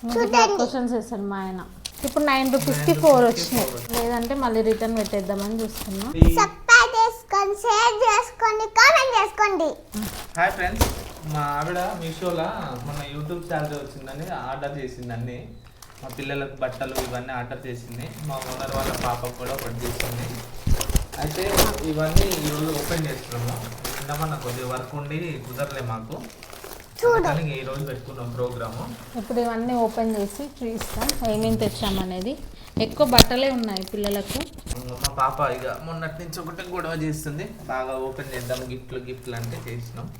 Questions వేస్తాను మా ఆయన. ఇప్పుడు నైన్ రూపీస్కి ఫోర్ వచ్చినాయి. లేదంటే మళ్ళీ రిటర్న్ పెట్టేద్దామని చూస్తున్నా. సబ్స్క్రైబ్ చేసుకోండి షేర్ చేసుకోండి కామెంట్ చేసుకోండి. హాయ్ ఫ్రెండ్స్ మా ఆవిడ మీషోలో మన యూట్యూబ్ ఛానల్ వచ్చిందని ఆర్డర్ చేసింది అన్ని. మా పిల్లలకు బట్టలు ఇవన్నీ ఆర్డర్ చేసింది. మా ఓనర్ వాళ్ళ పాపకు కూడా ఒకటి చేసింది. అయితే ఇవన్నీ ఈరోజు ఓపెన్ చేస్తున్నాము. నిన్న మన కొద్దిగా వర్క్ ఉండి కుదరలే మాకు. ఈ రోజు పెట్టుకున్నాం ప్రోగ్రాము. ఇప్పుడు ఇవన్నీ ఓపెన్ చేసి చూపిస్తాం ఏమేమి తెచ్చామనేది ఎక్కువ బట్టలే ఉన్నాయి పిల్లలకు. మా పాప ఇక మొన్నటి నుంచి ఒకటి గొడవ చేస్తుంది. బాగా ఓపెన్ చేద్దాం. గిఫ్ట్లు గిఫ్ట్లు అంటే చేసినాం.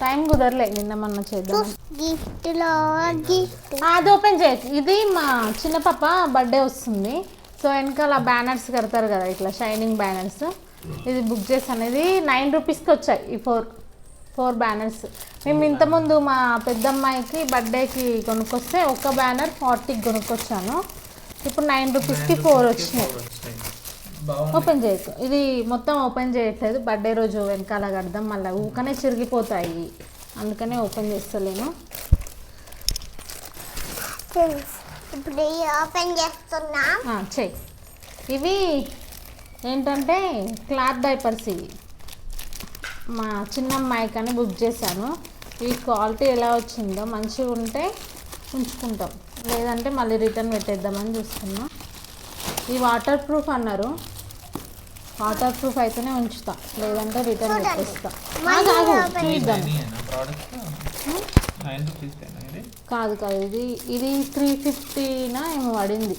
టైం కుదరలే. నిన్న మొన్న చేద్దాం. గిఫ్ట్లో గిఫ్ట్. ఆ, అది ఓపెన్ చేయొచ్చు ఇది మా చిన్న పాప బర్త్డే వస్తుంది. సో వెనకాల బ్యానర్స్ కడతారు కదా ఇట్లా షైనింగ్ బ్యానర్స్. ఇది బుక్ చేసి అనేది నైన్ రూపీస్కి వచ్చాయి ఈ ఫోర్ ఫోర్ బ్యానర్స్. మేము ఇంతకుముందు మా పెద్దమ్మాయికి బర్త్డేకి కొనుక్కొస్తే ఒక బ్యానర్ ఫార్టీకి కొనుక్కొచ్చాను. ఇప్పుడు నైన్ రూపీస్కి ఫోర్ వచ్చినాయి. ఓపెన్ చేయొచ్చు. ఇది మొత్తం ఓపెన్ చేయట్లేదు. బర్త్డే రోజు వెనకాల కడదాం మళ్ళీ ఊకనే చిరిగిపోతాయి. అందుకనే ఓపెన్ చేస్తలేను. ఇప్పుడు ఈ ఓపెన్ చేస్తున్నాం. ఆ, చెయ్యి ఇవి ఏంటంటే క్లాత్ డైపర్స్ ఇవి. మా చిన్న అమ్మాయికి అని బుక్ చేశాను. ఈ క్వాలిటీ ఎలా వచ్చిందో మంచిగా ఉంటే ఉంచుకుంటాం. లేదంటే మళ్ళీ రిటర్న్ పెట్టేద్దామని చూస్తున్నాం. ఈ వాటర్ ప్రూఫ్ అన్నారు. వాటర్ ప్రూఫ్ అయితేనే ఉంచుతా. లేదంటే రిటర్న్. పెట్టేస్తా. చూద్దాం కాదు కాదు ఇది ఇది త్రీ ఫిఫ్టీనా ఏమో పడింది.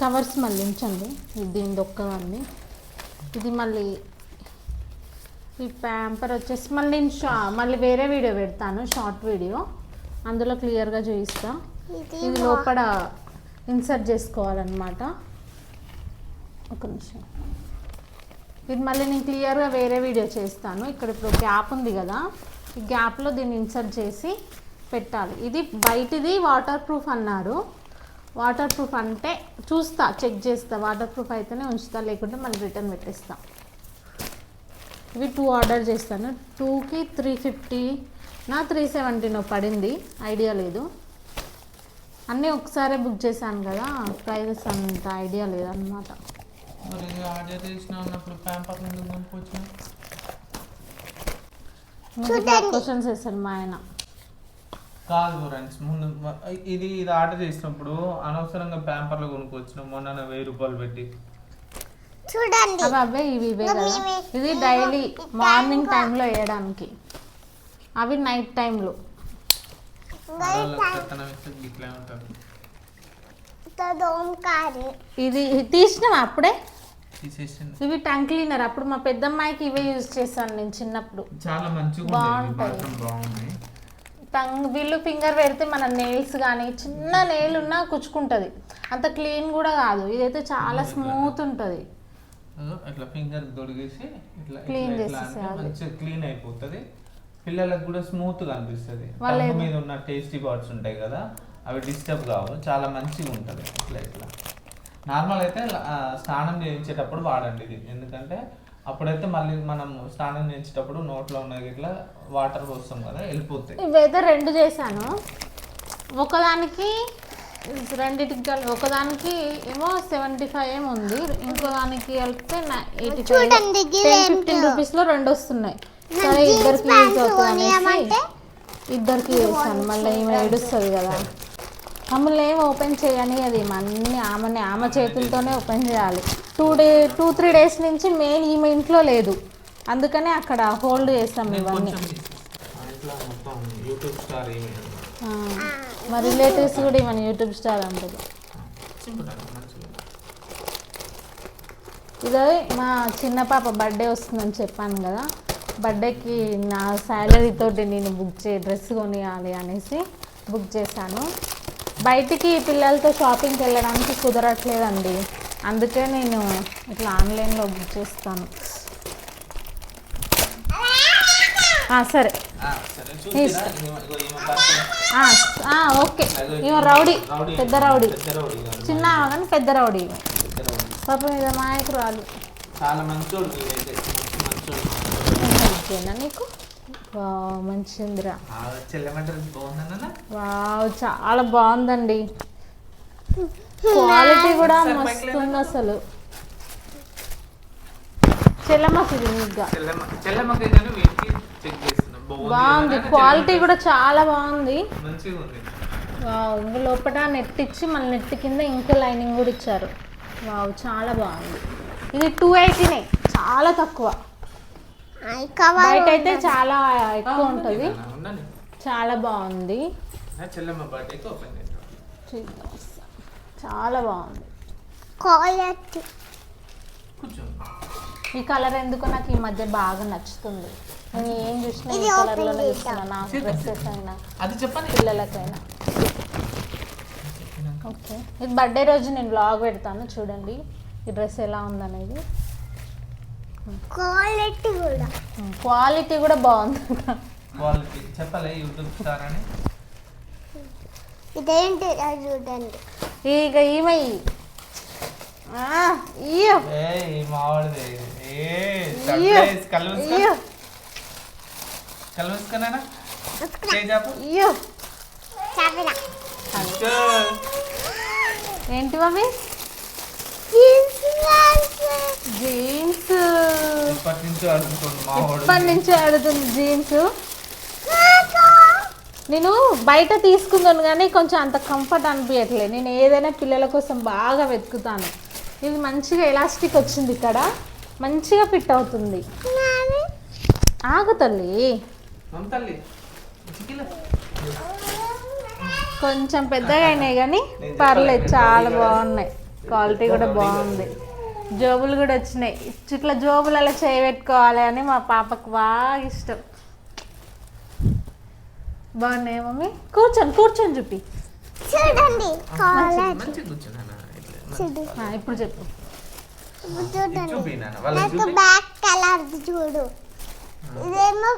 కవర్స్ మళ్ళీ ఉంచండి. ఇది దీని దొక్కదండి ఇది మళ్ళీ ఈ ప్యాంపర్ వచ్చేసి మళ్ళీ నేను షా మళ్ళీ వేరే వీడియో పెడతాను షార్ట్ వీడియో అందులో క్లియర్గా చూపిస్తా. ఇది ఇది లోపల ఇన్సర్ట్ చేసుకోవాలన్నమాట. ఒక నిమిషం. ఇది మళ్ళీ నేను క్లియర్గా వేరే వీడియో చేస్తాను. ఇక్కడ ఇప్పుడు గ్యాప్ ఉంది కదా. ఈ గ్యాప్లో దీన్ని ఇన్సర్ట్ చేసి పెట్టాలి. ఇది బయటిది వాటర్ ప్రూఫ్ అన్నారు వాటర్ ప్రూఫ్ అంటే చూస్తా చెక్ చేస్తా. వాటర్ ప్రూఫ్ అయితేనే ఉంచుతా లేకుంటే మళ్ళీ రిటర్న్ పెట్టేస్తా. ఇవి టూ ఆర్డర్ చేస్తాను. టూకి త్రీ ఫిఫ్టీ నా త్రీ సెవెంటీనో పడింది. ఐడియా లేదు. అన్నీ ఒకసారి బుక్ చేశాను కదా ప్రైజెస్ అంత ఐడియా లేదన్నమాట. మరి ఆర్డర్ చేసిన ఉన్నప్పుడు ప్యాంపర్ ముందు కొనుక్కొచ్చిన క్వశ్చన్స్ వేస్తాను మా ఆయన. కాదు ఫ్రెండ్స్ ముందు ఇది ఇది ఆర్డర్ చేసినప్పుడు అనవసరంగా ప్యాంపర్లు కొనుక్కొచ్చిన మొన్న వెయ్యి రూపాయలు పెట్టి. చూడండి. అవి అవే ఇవి ఇవే కదా. ఇది డైలీ మార్నింగ్ టైంలో. వేయడానికి. అవి నైట్ టైంలో ఇది తీసినాం అప్పుడే? ఇవి టంగ్ క్లీనర్ అప్పుడు మా పెద్దమ్మాయికి ఇవే యూజ్ చేశాను నేను చిన్నప్పుడు. చాలా మంచిగా ఇవి బాగుంటాయి. టంగ్ వీళ్ళు ఫింగర్ పెడితే మన నెయిల్స్ కానీ చిన్న నెయిల్ ఉన్నా కుచ్చుకుంటుంది. అంత క్లీన్ కూడా కాదు. ఇదైతే చాలా స్మూత్ ఉంటుంది. అట్లా ఫింగర్ దొడిగేసి ఇట్లా అంటే. మంచిగా క్లీన్ అయిపోతుంది. పిల్లలకు కూడా స్మూత్గా అనిపిస్తుంది. టంగ్ మీద ఉన్న టేస్టీ పార్ట్స్ ఉంటాయి కదా అవి డిస్టర్బ్ కావు. చాలా మంచిగా ఉంటుంది ఇట్లా ఇట్లా. నార్మల్ అయితే స్నానం చేయించేటప్పుడు వాడండి ఇది. ఎందుకంటే అప్పుడైతే మళ్ళీ మనం స్నానం చేయించేటప్పుడు నోట్లో ఉన్నది ఇట్లా వాటర్ పోస్తాం కదా వెళ్ళిపోతాయి. ఇవైతే రెండు చేశాను. ఒకదానికి రెండింటికి కలిపి ఒకదానికి ఏమో సెవెంటీ ఫైవ్ ఏమో ఉంది. ఇంకో దానికి కలిపితే ఎయిటీ ఫైవ్. టెన్. ఫిఫ్టీన్ రూపీస్లో రెండు వస్తున్నాయి. సరే ఇద్దరికి యూజ్ అవుతుంది అనేసి ఇద్దరికి చేస్తాను. మళ్ళీ ఈమె ఏడుస్తుంది కదా. మమ్మల్ని ఏం ఓపెన్ చేయని అది అన్ని ఆమెని ఆమె చేతులతోనే ఓపెన్ చేయాలి. Two day two three days నుంచి మెయిన్ ఈమె ఇంట్లో లేదు. అందుకనే అక్కడ హోల్డ్ చేస్తాం నేను ఇవన్నీ. మా రిలేటివ్స్ కూడా మన యూట్యూబ్ స్టార్ అంటారు ఇదో ఇదే మా చిన్న పాప బర్త్డే వస్తుందని చెప్పాను కదా బర్త్డేకి నా శాలరీ తోటి నేను బుక్ చే డ్రెస్ కొనియాలి అనేసి బుక్ చేశాను. బయటికి పిల్లలతో షాపింగ్కి వెళ్ళడానికి కుదరట్లేదండి. అందుకే నేను ఇట్లా ఆన్లైన్లో బుక్ చేస్తాను. సరే. ఓకే ఈమె రౌడీ పెద్ద రౌడీ చిన్న కానీ పెద్ద రౌడీ. పాప మీద మాయకురాలు చాలా మంచోడు నీకు? వావ్, మంచిదిరా. చాలా బాగుందండి. క్వాలిటీ కూడా మస్తు? ఉంది అసలు చెల్లెమ్మకి కానీ వీటికి చెక్ చేస్తున్నాం బాగుంది? క్వాలిటీ కూడా చాలా బాగుంది. వావ్ ఇంకా లోపల నెట్ ఇచ్చి మళ్ళీ నెట్ కింద ఇంకా లైనింగ్ కూడా ఇచ్చారు. వావ్ చాలా బాగుంది. ఇది టూ ఎయిటీనే చాలా తక్కువ. బయట అయితే చాలా ఎక్కువ ఉంటుంది. చాలా బాగుంది. చాలా బాగుంది. క్వాలిటీ ఈ కలర్ ఎందుకో నాకు ఈ మధ్య బాగా నచ్చుతుంది. నేను ఏం చూసినా ఈ. చూస్తున్నా నాకు డ్రెస్సెస్ అయినా అది చెప్పండి. పిల్లలకైనా. ఓకే. ఇది బర్త్డే రోజు నేను బ్లాగ్ పెడతాను చూడండి. ఈ డ్రెస్ ఎలా ఉందనేది. క్వాలిటీ కూడా. క్వాలిటీ కూడా బాగుంది వాళ్ళకి చెప్పలే యూట్యూబ్ స్టార్ అని? ఇదేంటి చూడండి. ఇక ఈమె ఆ, ఇయ్యో ఏ మావాడిది. ఏ కళ్ళు కళ్ళు మూసుకున్నానా చాపు. ఏంటి మమ్మీ? జీన్స్. ఇప్పటి నుంచి అడుగుతుంది ఆడుతుంది జీన్స్. నేను బయట తీసుకుందాను కానీ కొంచెం అంత కంఫర్ట్ అనిపించట్లేదు నేను ఏదైనా పిల్లల కోసం బాగా వెతుకుతాను. ఇది మంచిగా ఎలాస్టిక్ వచ్చింది ఇక్కడ. మంచిగా ఫిట్ అవుతుంది. ఆగు తల్లి. కొంచెం పెద్దగా అయినాయి కానీ పర్లేదు చాలా బాగున్నాయి. క్వాలిటీ కూడా బాగుంది. జోబులు కూడా వచ్చినాయి. ఇట్లా జోబులు అలా చేయబెట్టుకోవాలి అని మా పాపకు బాగా ఇష్టం. బాగున్నాయి మమ్మీ? కూర్చొని కూర్చొని చూపి చూడండి ఇప్పుడు చెప్పు. చూడండి బ్యాక్ కలర్ చూడు. ఇదేమో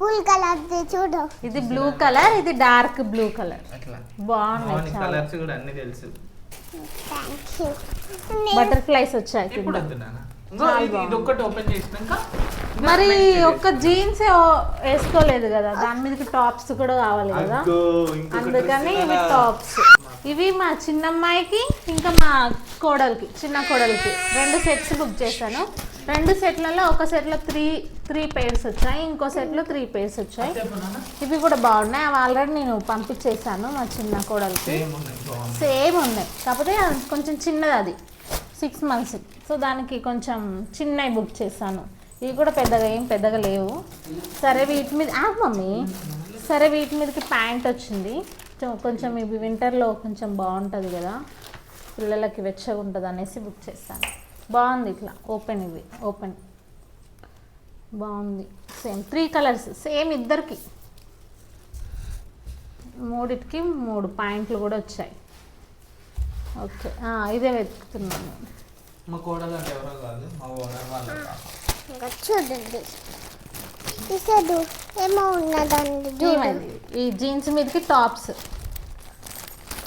ఫుల్ కలర్ చూడు. ఇది బ్లూ కలర్ ఇది డార్క్ బ్లూ కలర్ చాలా. కలర్స్ కూడా అన్ని తెలుసు. బటర్ఫ్లైస్ వచ్చాయి ఇప్పుడు మరి ఒక్క జీన్స్ వేసుకోలేదు కదా. దాని మీదకి టాప్స్ కూడా కావాలి కదా. అందుకని ఇవి. టాప్స్ ఇవి మా చిన్నమ్మాయికి ఇంకా మా కోడలికి చిన్న కోడలికి. రెండు సెట్స్ బుక్ చేశాను. రెండు సెట్లలో ఒక సెట్లో త్రీ త్రీ పేర్స్ వచ్చాయి ఇంకో సెట్లో త్రీ పేర్స్ వచ్చాయి. ఇవి కూడా బాగున్నాయి. అవి ఆల్రెడీ నేను పంపించేశాను మా చిన్న కోడలికి. సేమ్ ఉన్నాయి కాకపోతే కొంచెం చిన్నది అది. సిక్స్ మంత్స్ సో దానికి కొంచెం చిన్నవి బుక్ చేశాను. ఇవి కూడా పెద్దగా ఏం పెద్దగా లేవు. సరే వీటి మీద ఆ మమ్మీ. సరే వీటి మీదకి ప్యాంట్ వచ్చింది. కొంచెం- కొంచెం ఇవి వింటర్లో కొంచెం బాగుంటుంది కదా. పిల్లలకి వెచ్చగా ఉంటుంది అనేసి బుక్ చేశాను. బాగుంది ఇట్లా. ఓపెన్ ఇవి. ఓపెన్ బాగుంది. సేమ్ త్రీ కలర్స్ సేమ్ ఇద్దరికి. మూడిటికి మూడు పాయింట్లు కూడా వచ్చాయి. ఓకే ఆ, ఇదే వెతుకుతున్నాను. మా కోడలు అంటే ఎవరో కాదు. మా ఓనర్ వాళ్ళ పాప. ఇంకా చూడండి. ఇసడు ఏమో ఉన్నదండి చూడండి ఏమైంది ఈ జీన్స్ మీదకి టాప్స్.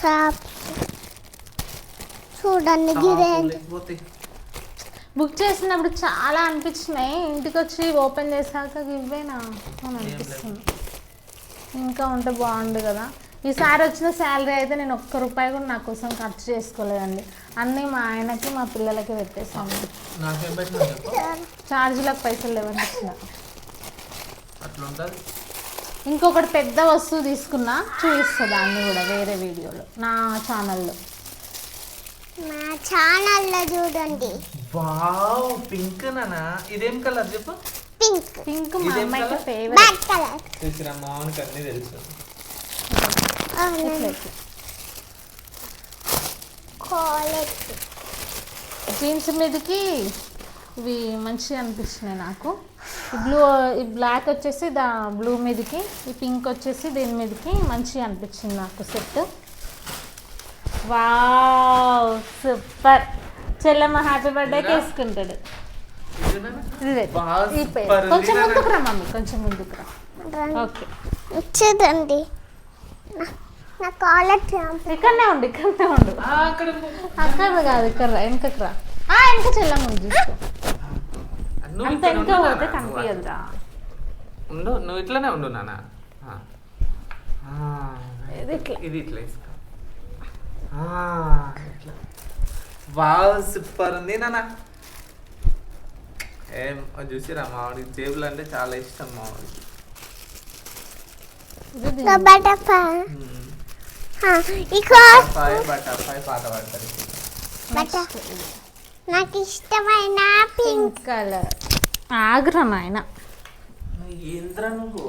టాప్ చూడండి గిరే బుక్ చేసినప్పుడు చాలా అనిపించినాయి. ఇంటికి వచ్చి ఓపెన్ చేశాక ఇవ్వేనా అని అనిపిస్తుంది. ఇంకా ఉంటే బాగుండు కదా. ఈసారి వచ్చిన శాలరీ అయితే నేను ఒక్క రూపాయి కూడా నా కోసం ఖర్చు చేసుకోలేదండి. అన్నీ మా ఆయనకి మా పిల్లలకి పెట్టేసాను చెప్పు? ఛార్జీలకు పైసలు లేవని ఇచ్చిన అట్లా ఉంటుంది ఇంకొకటి పెద్ద వస్తువు తీసుకున్నా చూపిస్తా దాన్ని కూడా వేరే వీడియోలో. నా ఛానల్లో. మా ఛానల్లో చూడండి. వావ్ పింక్ నానా? ఇదేం కలర్ చెప్పు? పింక్ పింక్ మా ఇదేం అమ్మాయికి colour? ఫేవరెట్ బ్లాక్ కలర్ చూసిరా మామూలుగా అన్ని తెలుసు. జీన్స్ మీదకి ఇవి మంచిగా అనిపించినాయి నాకు. ఈ బ్లూ ఈ బ్లాక్ వచ్చేసి దా బ్లూ మీదకి ఈ పింక్ వచ్చేసి దీని మీదకి మంచిగా అనిపించింది నాకు సెట్ వావ్ సూపర్ చెల్లమ్మ హ్యాపీ బర్త్డేకి వేసుకుంటాడు? ఇదే. super ఉంది కొంచెం. ముందుకు రా మమ్మీ. కొంచెం ముందుకు రా. ఓకే. చూడండి నా- క్వాలిటీ ఇక్కడనే ఉండు ఇక్కడనే ఉండు. ఆ, అక్కడ కాదు ఇక్కడ రా వెనకకు రా. ఆ, వెనక చెల్లమ్మ ఉంది చూసుకో. నువ్వు అంత ఇక్కడ వెనక ఉండు పోతే కనిపించదురా ఉండు నువ్వు ఇట్లనే ఉండు నాన్న. ఆ. ఆ, ఇట్లా. ఇది ఇట్లా ఆ, ఇట్లా. వావ్ సూపర్ ఉంది నాన్న. ఏం చూసిరా మామిడికి? జేబులు అంటే చాలా ఇష్టం మామిడికి. పాట పడతారు. నాకు ఇష్టమైన పింక్. కలర్. ఆగ్రా నాయన ఏంద్రా నువ్వు.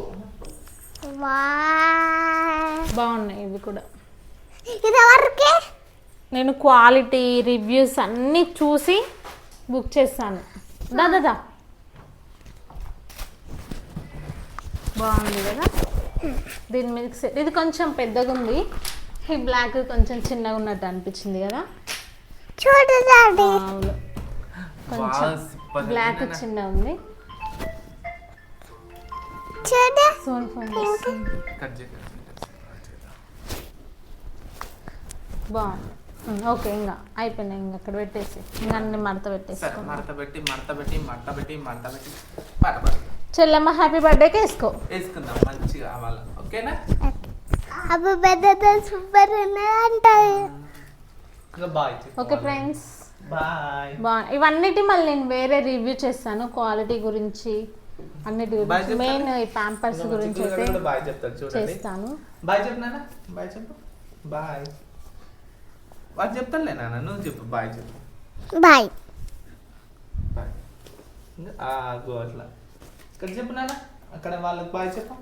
బాగున్నాయి ఇవి కూడా. ఇది ఎవరికి నేను క్వాలిటీ రివ్యూస్ అన్నీ చూసి బుక్ చేస్తాను. దా దా, దా. బాగుంది కదా? దీని మీద సెట్. ఇది కొంచెం పెద్దగా ఉంది ఈ బ్లాక్ కొంచెం చిన్నగా ఉన్నట్టు అనిపించింది కదా? కొంచెం బ్లాక్. చిన్న ఉంది. సోన్ ఫోన్. బాగుంది. ఓకే ఇంకా అయిపోయినాయి ఇంకా అక్కడ పెట్టేసి. ఇంకా అన్ని మడత పెట్టేసి మడత పెట్టి మడత పెట్టి మడత పెట్టి మడత పెట్టి చెల్లమ్మ హ్యాపీ బర్త్డేకి వేసుకో. వేసుకుందాం మంచిగా అవ్వాలి. ఓకేనా? అబ్బు పెద్ద సూపర్ ఉన్నదంటాయి ఇంకా బాయ్ ఓకే ఫ్రెండ్స్ బాయ్ బా ఇవన్నిటి మళ్ళీ నేను వేరే రివ్యూ చేస్తాను క్వాలిటీ గురించి. అన్నిటి గురించి. మెయిన్ ఈ ప్యాంపర్స్ గురించి అయితే బాయ్ చెప్తాడు చూడండి. చేస్తాను. బాయ్ చెప్పు బాయ్ వాడు చెప్తానులే నాన్న నువ్వు చెప్పు బాయ్ చెప్పు. బాయ్. బాయ్. ఇంకా ఆ, గో అట్లా. ఇక్కడ చెప్పు నాన్న అక్కడ వాళ్ళకి బాయ్ చెప్పు.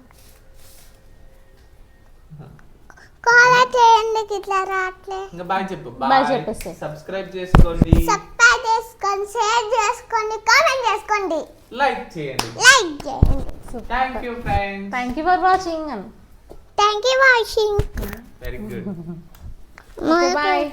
కాల్ చేయండి ఇట్లా రావట్లే ఇంకా బాయ్ చెప్పు. బాయ్ చెప్పేసి. సబ్స్క్రైబ్ చేసుకోండి. సబ్స్క్రైబ్ చేసుకోండి షేర్ చేసుకోండి కామెంట్ చేసుకోండి. లైక్ చేయండి. లైక్ చేయండి. Thank you friends thank you for watching thank you watching very good bye